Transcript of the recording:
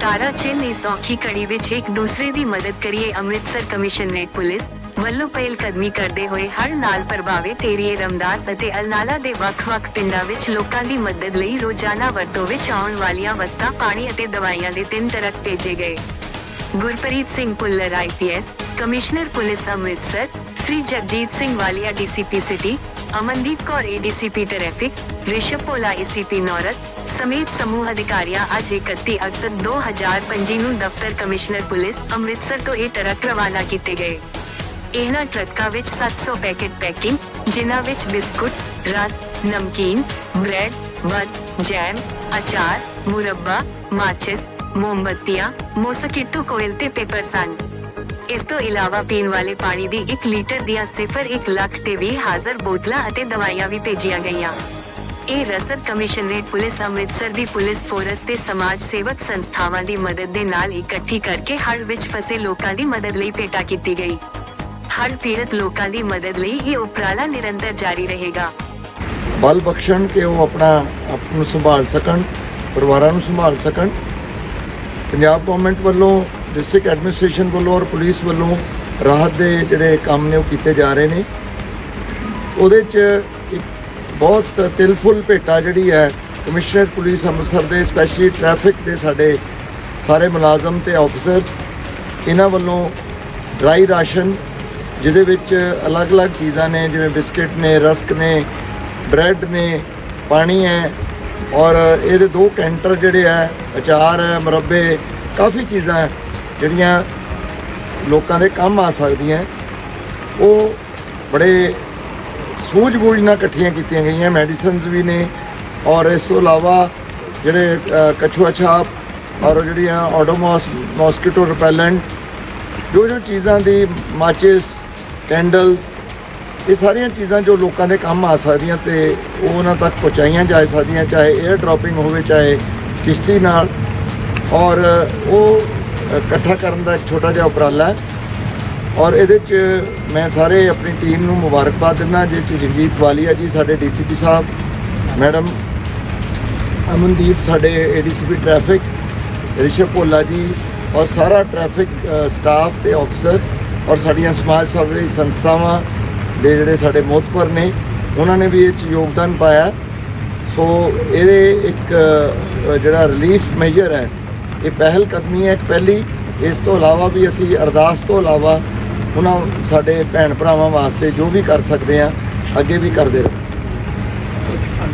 ਤਾਰਾ ਚਿੰਨ ਇਸ ਔਖੀ ਕੜੀ ਵਿੱਚ ਇੱਕ ਦੂਸਰੇ ਦੀ ਮਦਦ ਕਰੀਏ, ਅੰਮ੍ਰਿਤਸਰ ਕਮਿਸ਼ਨਰੇਟ ਪੁਲਿਸ ਵੱਲੋਂ ਪਹਿਲ ਕਦਮੀ ਕਰਦੇ ਹੋਏ ਹਰ ਨਾਲ ਪ੍ਰਭਾਵਿਤ ਏਰੀਏ ਰਮਦਾਸ ਅਤੇ ਅਲਨਾਲਾ ਦੇ ਵੱਖ-ਵੱਖ ਪਿੰਡਾਂ ਵਿੱਚ ਲੋਕਾਂ ਦੀ ਮਦਦ ਲਈ ਰੋਜ਼ਾਨਾ ਵਰਤੋਂ ਵਿੱਚ ਆਉਣ ਵਾਲੀਆਂ ਵਸਤਾਂ, ਪਾਣੀ ਅਤੇ ਦਵਾਈਆਂ ਦੇ ਤਿੰਨ ਟਰੱਕ ਭੇਜੇ ਗਏ। Gurpreet Singh Pullar IPS commissioner police Amritsar Shri Jagjit Singh Walia DCP city, Amandeep Kaur ADCP traffic Rishabh Pola ACP ਨੌਰਤ, ਸਮੇਤ ਸਮੂਹ ਅਧਿਕਾਰੀਆਂ ਅੱਜ 31 ਅਗਸਤ 2025 ਨੂੰ ਦਫ਼ਤਰ ਕਮਿਸ਼ਨਰ ਪੁਲਿਸ ਅੰਮ੍ਰਿਤਸਰ ਤੋਂ ਇਹ ਟਰੱਕ ਰਵਾਨਾ ਕੀਤੇ ਗਏ। ਇਹਨਾਂ ਟਰੱਕਾਂ ਵਿੱਚ 700 ਪੈਕੇਟ ਪੈਕਿੰਗ, ਜਿਨ੍ਹਾਂ ਵਿੱਚ ਬਿਸਕੁਟ, ਰਸ, ਨਮਕੀਨ, ਬ੍ਰੈਡ ਬਨ ਜੈਮ, ਅਚਾਰ, ਮੁਰੱਬਾ, ਮਾਚਿਸ, ਮੋਮਬੱਤੀਆਂ, ਮੋਸਕੀਟੋ ਕੋਇਲ ਤੇ ਪੇਪਰ ਸਨ। ਇਸ ਤੋਂ ਇਲਾਵਾ ਪੀਣ ਵਾਲੇ ਪਾਣੀ ਦੀ 1 ਲੀਟਰ ਦੀਆਂ ਸਿਫਰ 1 ਲੱਖ ਤੇ 20 ਬੋਤਲਾਂ ਅਤੇ ਦਵਾਈਆਂ ਵੀ ਭੇਜੀਆਂ ਗਈਆਂ। ਇਹ ਰਸਦ ਕਮਿਸ਼ਨਰੇਟ ਪੁਲਿਸ ਅੰਮ੍ਰਿਤਸਰ ਦੀ ਪੁਲਿਸ ਫੋਰਸ ਤੇ ਸਮਾਜ ਸੇਵਕ ਸੰਸਥਾਵਾਂ ਦੀ ਮਦਦ ਦੇ ਨਾਲ ਇਕੱਠੀ ਕਰਕੇ ਹੜ੍ਹ ਵਿੱਚ ਫਸੇ ਲੋਕਾਂ ਦੀ ਮਦਦ ਲਈ ਭੇਟਾ ਕੀਤੀ ਗਈ। ਹੜ੍ਹ ਪੀੜਤ ਲੋਕਾਂ ਦੀ ਮਦਦ ਲਈ ਇਹ ਉਪਰਾਲਾ ਨਿਰੰਤਰ ਜਾਰੀ ਰਹੇਗਾ। ਬਲ ਬਖਸ਼ਣ ਕਿ ਉਹ ਆਪਣਾ ਆਪ ਨੂੰ ਸੰਭਾਲ ਸਕਣ, ਪਰਿਵਾਰਾਂ ਨੂੰ ਸੰਭਾਲ ਸਕਣ। ਪੰਜਾਬ ਗਵਰਨਮੈਂਟ ਵੱਲੋਂ ਡਿਸਟ੍ਰਿਕਟ ਐਡਮਿਨਿਸਟ੍ਰੇਸ਼ਨ ਵੱਲੋਂ ਔਰ ਪੁਲਿਸ ਵੱਲੋਂ ਰਾਹਤ ਦੇ ਜਿਹੜੇ ਕੰਮ ਨੇ ਉਹ ਕੀਤੇ ਜਾ ਰਹੇ ਨੇ। ਉਹਦੇ 'ਚ ਇੱਕ ਬਹੁਤ ਤਿਲਫੁਲ ਭੇਟਾ ਜਿਹੜੀ ਹੈ, ਕਮਿਸ਼ਨਰ ਪੁਲਿਸ ਅੰਮ੍ਰਿਤਸਰ ਦੇ ਸਪੈਸ਼ਲੀ ਟ੍ਰੈਫਿਕ ਦੇ ਸਾਡੇ ਸਾਰੇ ਮੁਲਾਜ਼ਮ ਤੇ ਆਫੀਸਰਸ ਇਹਨਾਂ ਵੱਲੋਂ ਡਰਾਈ ਰਾਸ਼ਨ ਜਿਹਦੇ ਵਿੱਚ ਅਲੱਗ-ਅਲੱਗ ਚੀਜ਼ਾਂ ਨੇ, ਜਿਵੇਂ ਬਿਸਕਟ ਨੇ, ਰਸਕ ਨੇ, ਬ੍ਰੈਡ ਨੇ, ਪਾਣੀ ਹੈ ਔਰ ਇਹਦੇ ਦੋ ਕੈਂਟਰ ਜਿਹੜੇ ਹੈ, ਅਚਾਰ ਹੈ, ਮੁਰੱਬੇ, ਕਾਫੀ ਚੀਜ਼ਾਂ ਹੈ। ਜਿਹੜੀਆਂ ਲੋਕਾਂ ਦੇ ਕੰਮ ਆ ਸਕਦੀਆਂ ਉਹ ਬੜੇ ਸੂਝ-ਬੂਝ ਨਾਲ ਇਕੱਠੀਆਂ ਕੀਤੀਆਂ ਗਈਆਂ ਮੈਡੀਸਿਨਸ ਵੀ ਨੇ ਔਰ ਇਸ ਤੋਂ ਇਲਾਵਾ ਜਿਹੜੇ ਅ, ਕਛੂਆ ਛਾਪ ਔਰ ਜਿਹੜੀਆਂ ਆਡੋਮੋਸ ਮੋਸਕੀਟੋ ਰਿਪੈਲੈਂਟ ਜੋ ਜੋ ਚੀਜ਼ਾਂ ਦੀ ਮਾਚਿਸ ਕੈਂਡਲਸ ਇਹ ਸਾਰੀਆਂ ਚੀਜ਼ਾਂ ਜੋ ਲੋਕਾਂ ਦੇ ਕੰਮ ਆ ਸਕਦੀਆਂ ਤੇ ਉਹ ਉਹਨਾਂ ਤੱਕ ਪਹੁੰਚਾਈਆਂ ਜਾ ਸਕਦੀਆਂ ਚਾਹੇ 에ਅਰ ਡ੍ਰੌਪਿੰਗ ਹੋਵੇ ਚਾਹੇ ਕਿਸ਼ਤੀ ਨਾਲ ਔਰ ਉਹ ਇਕੱਠਾ ਕਰਨ ਦਾ ਇੱਕ ਛੋਟਾ ਜਿਹਾ ਉਪਰਾਲਾ ਹੈ। ਔਰ ਇਹਦੇ 'ਚ ਮੈਂ ਸਾਰੇ ਆਪਣੀ ਟੀਮ ਨੂੰ ਮੁਬਾਰਕਬਾਦ ਦਿੰਦਾ ਜਿਸ 'ਚ ਜਗਜੀਤ ਵਾਲੀਆ ਜੀ, ਸਾਡੇ ਡੀਸੀਪੀ ਸਾਹਿਬ, ਮੈਡਮ ਅਮਨਦੀਪ, ਸਾਡੇ ਏਡੀਸੀਪੀ ਟ੍ਰੈਫਿਕ ਰਿਸ਼ਵ ਭੋਲਾ ਜੀ, ਔਰ ਸਾਰਾ ਟ੍ਰੈਫਿਕ ਸਟਾਫ ਤੇ ਆਫੀਸਰਸ ਔਰ ਸਾਡੀਆਂ ਸਮਾਜ ਸੇਵੀ ਸੰਸਥਾਵਾਂ ਦੇ ਜਿਹੜੇ ਸਾਡੇ ਮੋਹਤਪੁਰ ਨੇ, ਉਹਨਾਂ ਨੇ ਵੀ ਇਹ 'ਚ ਯੋਗਦਾਨ ਪਾਇਆ। ਸੋ ਇਹਦੇ ਇੱਕ ਜਿਹੜਾ ਰਿਲੀਫ ਮੈਜ਼ਰ ਹੈ ਇਹ ਪਹਿਲ ਕਦਮੀ ਹੈ, ਇੱਕ ਪਹਿਲੀ। ਇਸ ਤੋਂ ਇਲਾਵਾ ਵੀ ਅਸੀਂ ਅਰਦਾਸ ਤੋਂ ਇਲਾਵਾ ਉਹਨਾਂ ਸਾਡੇ ਭੈਣ ਭਰਾਵਾਂ ਵਾਸਤੇ ਜੋ ਵੀ ਕਰ ਸਕਦੇ ਆ ਅੱਗੇ ਵੀ ਕਰਦੇ ਰਹੋ।